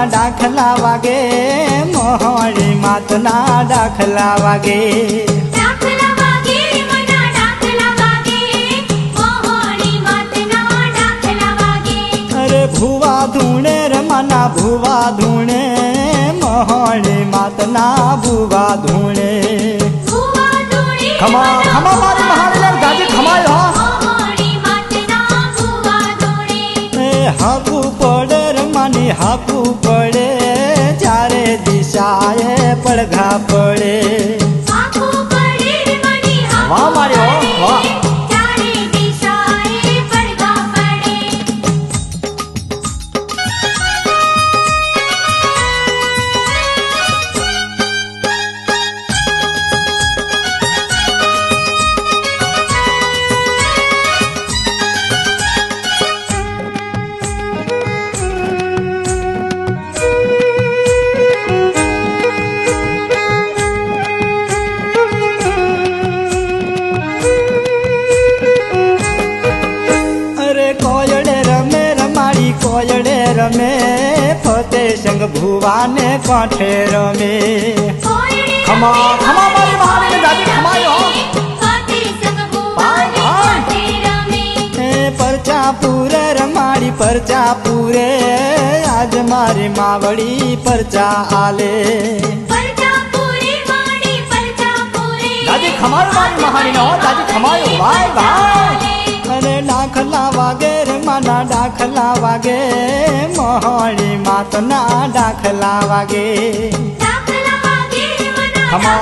માતના દાખલા વાગે. મોહણી માતના દાખલા વાગે અરે ભુવા ધૂણે રમાના ભુવા ધૂણે મોહણી માતના ભુવા ધૂણે. ખમા ખમા મારી મહારાજ ગાજી ખમાય હો. એ હાકું પડે ચારે દિશાએ પડઘા પડે. કોયડે રમે ફતે સંગ ભુવાને કાંઠે રમે. ખમા ખમા મારી મહારાજ ગાજી ખમાય હો. ભાઈ, ભાઈ. એ પરચા પૂરે રમાડી પરચા પૂરે આજ મારી માવડી પરચા આલે. દાદી ખમાયો મારી મહાની નો દાદી ખમાયો ભાઈ ભાઈ અને ડાખલા વાગે રે માના ડાખલા વાગે મોહણી માતના ડાખલા વાગે ખમા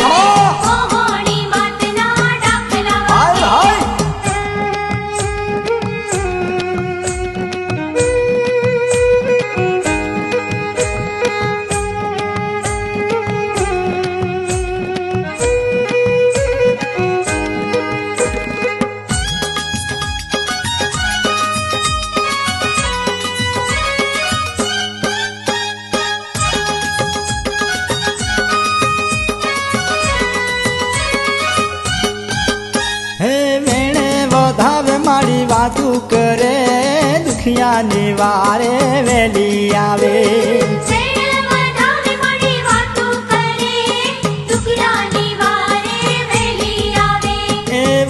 ખમા. વાતું કરે દુખિયાની વારે વેલી આવે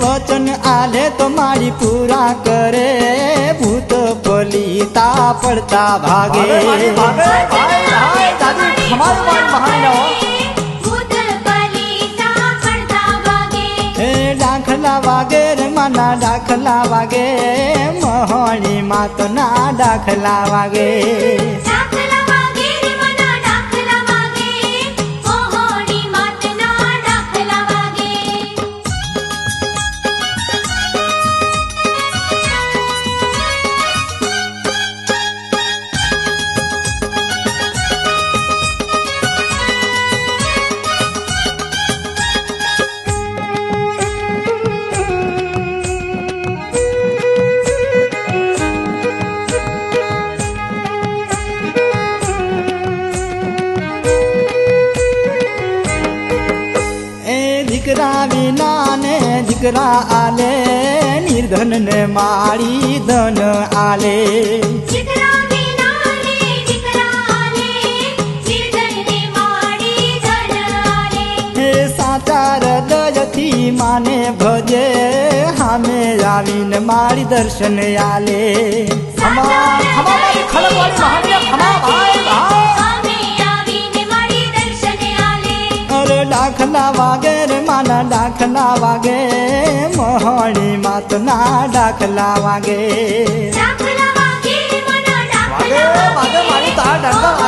વચન આલે તો મારી પૂરા કરે ભૂત પલીતા પડતા ભાગે હે વાગે રે માના દાખલા વાગે મોહણી ના દાખલા વાગે. દીકરા આલે નિર્ધન ને માળી ધન આલે. હૃદયથી માને ભજે હામે આવીને મારી દર્શન આલે. ખમા ખમા મારી ખડકવાળી મહાદેવ ખમા ભાઈ ભાઈ. અરે વાગે રે માના દાખલા વાગે. મોહણી માતના ના વાગે. વાગે વાગે મારી તાર ડંકા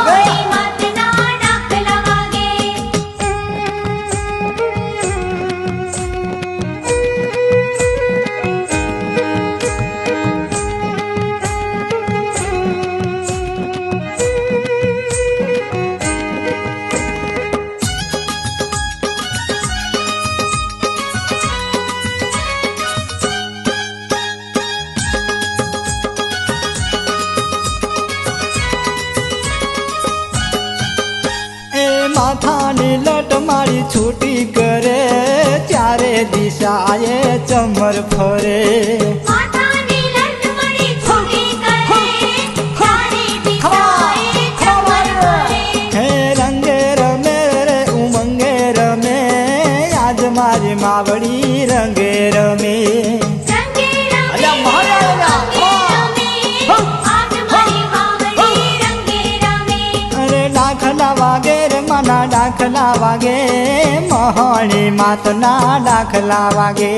માથાની લટ મારી છૂટી કરે ચારે દિશાએ ચમર ફરે. ડાખલા વાગે મહોણી માતના ડાખલા વાગે